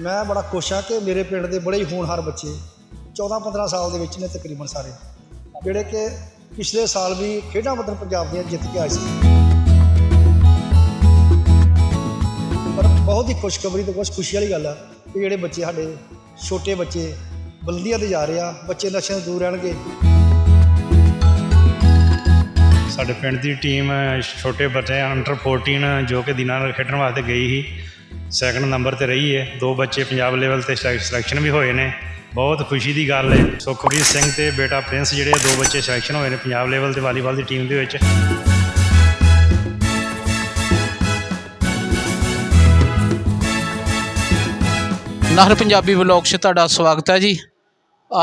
ਮੈਂ ਬੜਾ ਖੁਸ਼ ਹਾਂ ਕਿ ਮੇਰੇ ਪਿੰਡ ਦੇ ਬੜੇ ਹੀ ਹੋਣਹਾਰ ਬੱਚੇ 14-15 ਸਾਲ ਦੇ ਵਿੱਚ ਨੇ ਤਕਰੀਬਨ ਸਾਰੇ, ਜਿਹੜੇ ਕਿ ਪਿਛਲੇ ਸਾਲ ਵੀ ਖੇਡਾਂ ਵਤਨ ਪੰਜਾਬ ਦੀਆਂ ਜਿੱਤ ਕੇ ਆਏ ਸੀ। ਪਰ ਬਹੁਤ ਹੀ ਖੁਸ਼ਖਬਰੀ ਤੇ ਬਹੁਤ ਖੁਸ਼ੀ ਵਾਲੀ ਗੱਲ ਆ ਕਿ ਜਿਹੜੇ ਬੱਚੇ ਸਾਡੇ ਛੋਟੇ ਬੱਚੇ ਬਲਦੀਆਂ ਤੇ ਜਾ ਰਹੇ ਆ, ਬੱਚੇ ਨਸ਼ਿਆਂ ਤੋਂ ਦੂਰ ਰਹਿਣਗੇ। ਸਾਡੇ ਪਿੰਡ ਦੀ ਟੀਮ ਛੋਟੇ ਬੱਚੇ ਅੰਡਰ 14 ਜੋ ਕਿ ਦਿਨਾਂ ਨਾਲ ਖੇਡਣ ਵਾਸਤੇ ਗਈ ਸੀ। ਸੈਕੰਡ ਨੰਬਰ ਤੇ ਰਹੀ ਹੈ। ਦੋ ਬੱਚੇ ਪੰਜਾਬ ਲੈਵਲ ਤੇ ਸਿਲੈਕਸ਼ਨ ਵੀ ਹੋਏ ਨੇ। ਬਹੁਤ ਖੁਸ਼ੀ ਦੀ ਗੱਲ ਹੈ। ਸੁਖਪ੍ਰੀਤ ਸਿੰਘ ਤੇ ਬੇਟਾ ਪ੍ਰਿੰਸ ਜਿਹੜੇ ਦੋ ਬੱਚੇ ਸਿਲੈਕਸ਼ਨ ਹੋਏ ਨੇ ਪੰਜਾਬ ਲੈਵਲ ਤੇ ਵਾਲੀਬਾਲ ਦੀ ਟੀਮ ਦੇ ਵਿੱਚ। ਨਹਿਰ ਪੰਜਾਬੀ ਵਲੌਗ 'ਚ ਤੁਹਾਡਾ ਸਵਾਗਤ ਹੈ ਜੀ।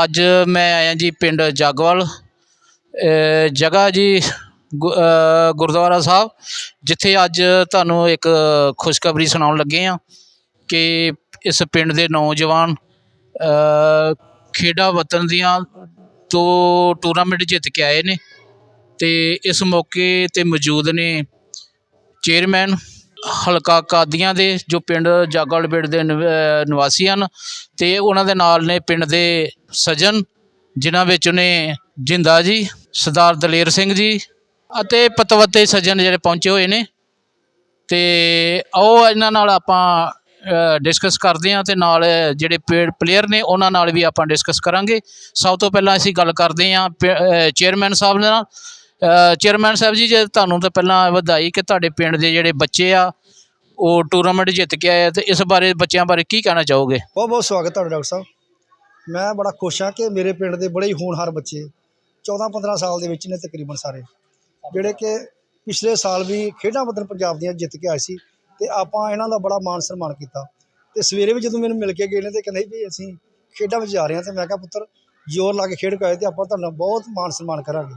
ਅੱਜ ਮੈਂ ਆਇਆ ਜੀ ਪਿੰਡ ਜਗਵਾਲ। ਜਗ੍ਹਾ ਜੀ ਗੁਰਦੁਆਰਾ ਸਾਹਿਬ, ਜਿੱਥੇ ਅੱਜ ਤੁਹਾਨੂੰ ਇੱਕ ਖੁਸ਼ਖਬਰੀ ਸੁਣਾਉਣ ਲੱਗੇ ਆ ਕਿ ਇਸ ਪਿੰਡ ਦੇ ਨੌਜਵਾਨ ਅਹ ਖੇਡਾਂ ਵਤਨ ਦੀਆਂ ਤੋਂ ਟੂਰਨਾਮੈਂਟ ਜਿੱਤ ਕੇ ਆਏ ਨੇ ਤੇ ਇਸ ਮੌਕੇ ਤੇ ਮੌਜੂਦ ਨੇ ਚੇਅਰਮੈਨ ਹਲਕਾ ਕਾਦੀਆਂ ਦੇ, ਜੋ ਪਿੰਡ ਜਾਗਲ ਜਾਗਲਬੇੜ ਦੇ ਨਿਵ- ਨਿਵਾਸੀ ਹਨ ਤੇ ਉਹਨਾਂ ਦੇ ਨਾਲ ਨੇ ਪਿੰਡ ਦੇ ਸਜਨ ਜਿਨ੍ਹਾਂ ਵਿੱਚ ਨੇ ਜਿੰਦਾ ਜੀ, ਸਰਦਾਰ ਦਲੇਰ ਸਿੰਘ ਜੀ ਅਤੇ ਪਤਵਤੇ ਸੱਜਣ ਜਿਹੜੇ ਪਹੁੰਚੇ ਹੋਏ ਨੇ। ਤੇ ਉਹ ਇਹਨਾਂ ਨਾਲ ਆਪਾਂ ਡਿਸਕਸ ਕਰਦੇ ਹਾਂ ਤੇ ਨਾਲ ਜਿਹੜੇ ਪਲੇਅਰ ਨੇ ਉਹਨਾਂ ਨਾਲ ਵੀ ਆਪਾਂ ਡਿਸਕਸ ਕਰਾਂਗੇ। ਸਭ ਤੋਂ ਪਹਿਲਾਂ ਅਸੀਂ ਗੱਲ ਕਰਦੇ ਹਾਂ ਚੇਅਰਮੈਨ ਸਾਹਿਬ ਦੇ ਨਾਲ ਚੇਅਰਮੈਨ ਸਾਹਿਬ ਜੀ, ਜੇ ਤੁਹਾਨੂੰ ਤਾਂ ਪਹਿਲਾਂ ਵਧਾਈ ਕਿ ਤੁਹਾਡੇ ਪਿੰਡ ਦੇ ਜਿਹੜੇ ਬੱਚੇ ਆ, ਉਹ ਟੂਰਨਾਮੈਂਟ ਜਿੱਤ ਕੇ ਆਏ ਆ ਤੇ ਇਸ ਬਾਰੇ, ਬੱਚਿਆਂ ਬਾਰੇ ਕੀ ਕਹਿਣਾ ਚਾਹੋਗੇ? ਬਹੁਤ ਬਹੁਤ ਸਵਾਗਤ ਤੁਹਾਡਾ ਡਾਕਟਰ ਸਾਹਿਬ। ਮੈਂ ਬੜਾ ਖੁਸ਼ ਹਾਂ ਕਿ ਮੇਰੇ ਪਿੰਡ ਦੇ ਬੜੇ ਹੀ ਹੋਣਹਾਰ ਬੱਚੇ 14-15 ਸਾਲ ਦੇ ਵਿੱਚ ਨੇ ਤਕਰੀਬਨ ਸਾਰੇ। ਜਿਹੜੇ ਕਿ ਪਿਛਲੇ ਸਾਲ ਵੀ ਖੇਡਾਂ ਵਤਨ ਪੰਜਾਬ ਦੀਆਂ ਜਿੱਤ ਕੇ ਆਏ ਸੀ ਤੇ ਆਪਾਂ ਇਹਨਾਂ ਦਾ ਬੜਾ ਮਾਣ ਸਨਮਾਨ ਕੀਤਾ। ਤੇ ਸਵੇਰੇ ਵੀ ਜਦੋਂ ਮੈਨੂੰ ਮਿਲ ਕੇ ਗਏ ਨੇ ਤੇ ਕਹਿੰਦੇ ਵੀ ਅਸੀਂ ਖੇਡਾਂ ਵਿੱਚ ਜਾ ਰਹੇ ਹਾਂ ਤੇ ਮੈਂ ਕਿਹਾ ਪੁੱਤਰ ਜ਼ੋਰ ਲਾ ਕੇ ਖੇਡ ਕੇ ਆਏ ਤੇ ਆਪਾਂ ਤੁਹਾਨੂੰ ਬਹੁਤ ਮਾਣ ਸਨਮਾਨ ਕਰਾਂਗੇ।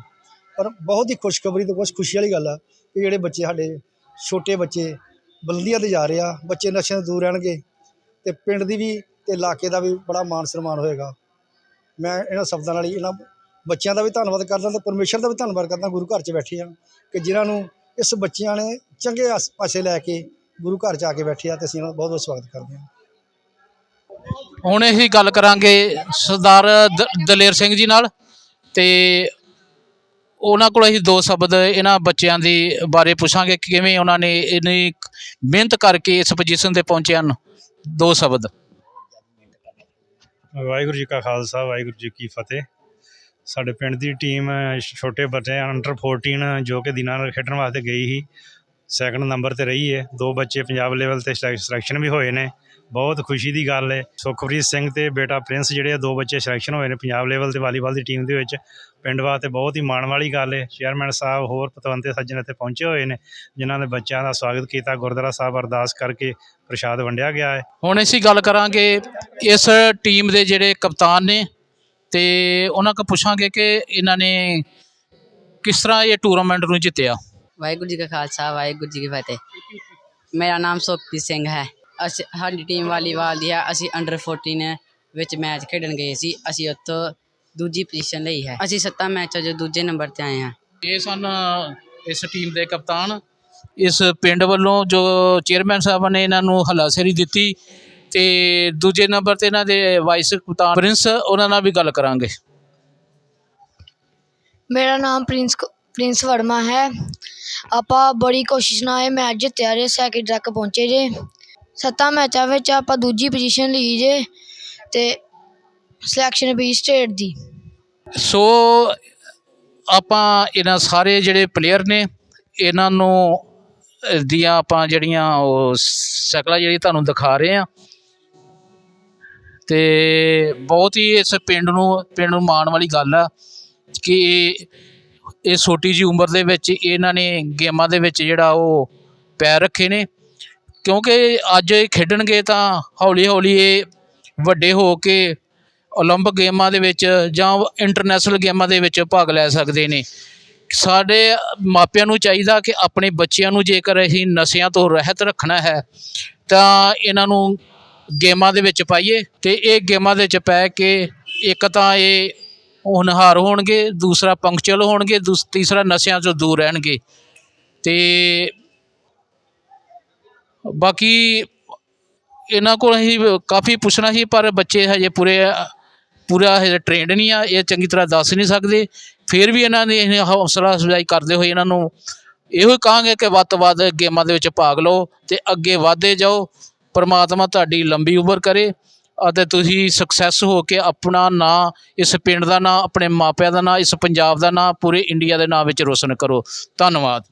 ਪਰ ਬਹੁਤ ਹੀ ਖੁਸ਼ਖਬਰੀ ਤੇ ਬਹੁਤ ਖੁਸ਼ੀ ਵਾਲੀ ਗੱਲ ਆ ਕਿ ਜਿਹੜੇ ਬੱਚੇ ਸਾਡੇ ਛੋਟੇ ਬੱਚੇ ਬਲਦੀਆਂ ਤੇ ਜਾ ਰਹੇ ਆ, ਬੱਚੇ ਨਸ਼ਿਆਂ ਤੋਂ ਦੂਰ ਰਹਿਣਗੇ ਤੇ ਪਿੰਡ ਦੀ ਵੀ ਤੇ ਇਲਾਕੇ ਦਾ ਵੀ ਬੜਾ ਮਾਣ ਸਨਮਾਨ ਹੋਏਗਾ। ਮੈਂ ਇਹਨਾਂ ਸ਼ਬਦਾਂ ਨਾਲ ਹੀ ਇਹਨਾਂ ਬੱਚਿਆਂ ਦਾ ਵੀ ਧੰਨਵਾਦ ਕਰਦਾ ਤੇ ਪਰਮੇਸ਼ਰ ਦਾ ਵੀ ਧੰਨਵਾਦ ਕਰਦਾ ਗੁਰੂ ਘਰ 'ਚ ਬੈਠੇ ਆ ਕਿ ਜਿਨ੍ਹਾਂ ਨੂੰ ਇਸ ਬੱਚਿਆਂ ਨੇ ਚੰਗੇ ਆਸ- ਪਾਸੇ ਲੈ ਕੇ ਗੁਰੂ ਘਰ 'ਚ ਆ ਕੇ ਬੈਠੇ ਆ ਤੇ ਅਸੀਂ ਇਹਨਾਂ ਦਾ ਬਹੁਤ ਬਹੁਤ ਸਵਾਗਤ ਕਰਦੇ ਹਾਂ। ਹੁਣ ਅਸੀਂ ਗੱਲ ਕਰਾਂਗੇ ਸਰਦਾਰ ਦ- ਦਲੇਰ ਸਿੰਘ ਜੀ ਨਾਲ ਤੇ ਉਹਨਾਂ ਕੋਲ ਅਸੀਂ ਦੋ ਸ਼ਬਦ ਇਹਨਾਂ ਬੱਚਿਆਂ ਦੇ ਬਾਰੇ ਪੁੱਛਾਂਗੇ ਕਿ ਕਿਵੇਂ ਉਹਨਾਂ ਨੇ ਇੰਨੀ ਮਿਹਨਤ ਕਰਕੇ ਇਸ ਪੋਜੀਸ਼ਨ ਤੇ ਪਹੁੰਚੇ ਹਨ। ਦੋ ਸ਼ਬਦ। ਵਾਹਿਗੁਰੂ ਜੀ ਕਾ ਖਾਲਸਾ ਵਾਹਿਗੁਰੂ ਜੀ ਕੀ ਫਤਿਹ। ਸਾਡੇ ਪਿੰਡ ਦੀ ਟੀਮ ਛੋਟੇ ਬੱਚੇ ਅੰਡਰ 14 ਜੋ ਕਿ ਦਿਨਾਂ ਨਾਲ ਖੇਡਣ ਵਾਸਤੇ ਗਈ ਸੀ। ਸੈਕਿੰਡ ਨੰਬਰ ਤੇ ਰਹੀ ਹੈ ਦੋ ਬੱਚੇ ਪੰਜਾਬ ਲੈਵਲ ਤੇ ਸਿਲੈਕਸ਼ਨ ਵੀ ਹੋਏ ਨੇ। ਬਹੁਤ ਖੁਸ਼ੀ ਦੀ ਗੱਲ ਹੈ ਸੁਖਪ੍ਰੀਤ ਸਿੰਘ ਅਤੇ ਬੇਟਾ ਪ੍ਰਿੰਸ ਜਿਹੜੇ ਆ, ਦੋ ਬੱਚੇ ਸਿਲੈਕਸ਼ਨ ਹੋਏ ਨੇ ਪੰਜਾਬ ਲੈਵਲ ਤੇ ਵਾਲੀਬਾਲ ਦੀ ਟੀਮ ਦੇ ਵਿੱਚ। ਪਿੰਡ ਵਾਸਤੇ ਬਹੁਤ ਹੀ ਮਾਣ ਵਾਲੀ ਗੱਲ ਹੈ ਚੇਅਰਮੈਨ ਸਾਹਿਬ ਹੋਰ ਪਤਵੰਤੇ ਸੱਜਣ ਇੱਥੇ ਪਹੁੰਚੇ ਹੋਏ ਨੇ, ਜਿਨ੍ਹਾਂ ਨੇ ਬੱਚਿਆਂ ਦਾ ਸਵਾਗਤ ਕੀਤਾ। ਗੁਰਦੁਆਰਾ ਸਾਹਿਬ ਅਰਦਾਸ ਕਰਕੇ ਪ੍ਰਸ਼ਾਦ ਵੰਡਿਆ ਗਿਆ ਹੈ ਹੁਣ ਅਸੀਂ ਗੱਲ ਕਰਾਂਗੇ ਇਸ ਟੀਮ ਦੇ ਜਿਹੜੇ ਕਪਤਾਨ ਨੇ। ਤੇ ਉਹਨਾਂ ਕੋਲ ਪੁੱਛਾਂਗੇ ਕਿ ਇਹਨਾਂ ਨੇ ਕਿਸ ਤਰ੍ਹਾਂ ਇਹ ਟੂਰਨਾਮੈਂਟ ਨੂੰ ਜਿੱਤਿਆ? ਵਾਹਿਗੁਰੂ ਜੀ ਕਾ ਖਾਲਸਾ ਵਾਹਿਗੁਰੂ ਜੀ ਕੀ ਫਤਿਹ। ਮੇਰਾ ਨਾਮ ਸੁਖਪ੍ਰੀਤ ਸਿੰਘ ਹੈ। ਅਸੀਂ ਸਾਡੀ ਟੀਮ ਵਾਲੀਬਾਲ ਦੀ ਹੈ। ਅਸੀਂ ਅੰਡਰ 14 ਵਿੱਚ ਮੈਚ ਖੇਡਣ ਗਏ ਸੀ। ਅਸੀਂ ਉੱਥੋਂ ਦੂਜੀ ਪੋਜੀਸ਼ਨ ਲਈ ਹੈ। ਅਸੀਂ ਸੱਤਾਂ ਮੈਚਾਂ 'ਚ ਦੂਜੇ ਨੰਬਰ ਤੇ ਆਏ ਹਾਂ। ਇਹ ਸਨ ਇਸ ਟੀਮ ਦੇ ਕਪਤਾਨ। ਇਸ ਪਿੰਡ ਵੱਲੋਂ ਜੋ ਚੇਅਰਮੈਨ ਸਾਹਿਬ ਨੇ ਇਹਨਾਂ ਨੂੰ ਹਲਾਸੇਰੀ ਦਿੱਤੀ ਤੇ ਦੂਜੇ ਨੰਬਰ ਤੇ ਇਹਨਾਂ ਦੇ ਵਾਈਸ ਕਪਤਾਨ ਪ੍ਰਿੰਸ ਉਹਨਾਂ ਨਾਲ ਵੀ ਗੱਲ ਕਰਾਂਗੇ। ਮੇਰਾ ਨਾਮ ਪ੍ਰਿੰਸ ਕ- ਪ੍ਰਿੰਸ ਵਰਮਾ ਹੈ। ਆਪਾਂ ਬੜੀ ਕੋਸ਼ਿਸ਼ ਨਾਲ ਇਹ ਮੈਚ ਜਿੱਤਿਆ ਜੇ ਸੈਕਿੰਡ ਤੱਕ ਪਹੁੰਚੇ ਜੇ। ਸੱਤਾਂ ਮੈਚਾਂ ਵਿੱਚ ਆਪਾਂ ਦੂਜੀ ਪੋਜੀਸ਼ਨ ਲਈ ਜੇ ਤੇ ਸਿਲੈਕਸ਼ਨ ਵੀ ਸਟੇਟ ਦੀ। ਸੋ ਆਪਾਂ ਇਹਨਾਂ ਸਾਰੇ ਜਿਹੜੇ ਪਲੇਅਰ ਨੇ ਇਹਨਾਂ ਨੂੰ ਅ, ਦੀਆਂ ਆਪਾਂ ਜਿਹੜੀਆਂ ਉਹ ਸ਼ਕਲਾਂ ਜਿਹੜੀ ਤੁਹਾਨੂੰ ਦਿਖਾ ਰਹੇ ਆ ਅਤੇ ਬਹੁਤ ਹੀ ਇਸ ਪਿੰਡ ਨੂੰ ਪਿੰਡ ਨੂੰ ਮਾਣ ਵਾਲੀ ਗੱਲ ਆ ਕਿ ਇਹ- ਇਹ ਛੋਟੀ ਜਿਹੀ ਉਮਰ ਦੇ ਵਿੱਚ ਇਹਨਾਂ ਨੇ ਗੇਮਾਂ ਦੇ ਵਿੱਚ ਜਿਹੜਾ ਉਹ ਪੈਰ ਰੱਖੇ ਨੇ। ਕਿਉਂਕਿ ਅੱਜ ਇਹ ਖੇਡਣਗੇ ਤਾਂ ਹੌਲੀ ਹੌਲੀ ਇਹ ਵੱਡੇ ਹੋ ਕੇ ਓਲੰਪਿਕ ਗੇਮਾਂ ਦੇ ਵਿੱਚ ਜਾਂ ਇੰਟਰਨੈਸ਼ਨਲ ਗੇਮਾਂ ਦੇ ਵਿੱਚ ਭਾਗ ਲੈ ਸਕਦੇ ਨੇ। ਸਾਡੇ ਮਾਪਿਆਂ ਨੂੰ ਚਾਹੀਦਾ ਕਿ ਆਪਣੇ ਬੱਚਿਆਂ ਨੂੰ ਜੇਕਰ ਅਸੀਂ ਨਸ਼ਿਆਂ ਤੋਂ ਰਹਿਤ ਰੱਖਣਾ ਹੈ ਤਾਂ ਇਹਨਾਂ ਨੂੰ ਗੇਮਾਂ ਦੇ ਵਿੱਚ ਪਾਈਏ ਤੇ ਇਹ ਗੇਮਾਂ ਦੇ ਵਿੱਚ ਪੈ ਕੇ ਇੱਕ ਤਾਂ ਇਹ ਹੋਣਹਾਰ ਹੋਣਗੇ, ਦੂਸਰਾ ਪੰਕਚੁਅਲ ਹੋਣਗੇ, ਦੂਸ, ਤੀਸਰਾ ਨਸ਼ਿਆਂ ਤੋਂ ਦੂਰ ਰਹਿਣਗੇ। ਤੇ ਬਾਕੀ ਇਹਨਾਂ ਕੋਲ ਅਸੀਂ ਕਾਫੀ ਪੁੱਛਣਾ ਸੀ, ਪਰ ਬੱਚੇ ਹਜੇ ਪੂਰੇ, ਪੂਰਾ ਹਜੇ ਟ੍ਰੇਨਡ ਨਹੀਂ ਆ, ਇਹ ਚੰਗੀ ਤਰ੍ਹਾਂ ਦੱਸ ਨਹੀਂ ਸਕਦੇ। ਫਿਰ ਵੀ ਇਹਨਾਂ ਨੇ ਇਹ ਹੌਸਲਾ ਅਫਜ਼ਾਈ ਕਰਦੇ ਹੋਏ ਇਹਨਾਂ ਨੂੰ ਇਹੋ ਹੀ ਕਹਾਂਗੇ ਕਿ ਵੱਧ ਤੋਂ ਵੱਧ ਗੇਮਾਂ ਦੇ ਵਿੱਚ ਭਾਗ ਲਓ ਤੇ ਅੱਗੇ ਵਧਦੇ ਜਾਓ। ਪਰਮਾਤਮਾ ਤੁਹਾਡੀ ਲੰਬੀ ਉਮਰ ਕਰੇ ਅਤੇ ਤੁਸੀਂ ਸਕਸੈਸ ਹੋ ਕੇ ਆਪਣਾ ਨਾਂ, ਇਸ ਪਿੰਡ ਦਾ ਨਾਂ, ਆਪਣੇ ਮਾਪਿਆਂ ਦਾ ਨਾਂ, ਇਸ ਪੰਜਾਬ ਦਾ ਨਾਂ, ਪੂਰੇ ਇੰਡੀਆ ਦੇ ਨਾਂ ਵਿੱਚ ਰੋਸ਼ਨ ਕਰੋ। ਧੰਨਵਾਦ।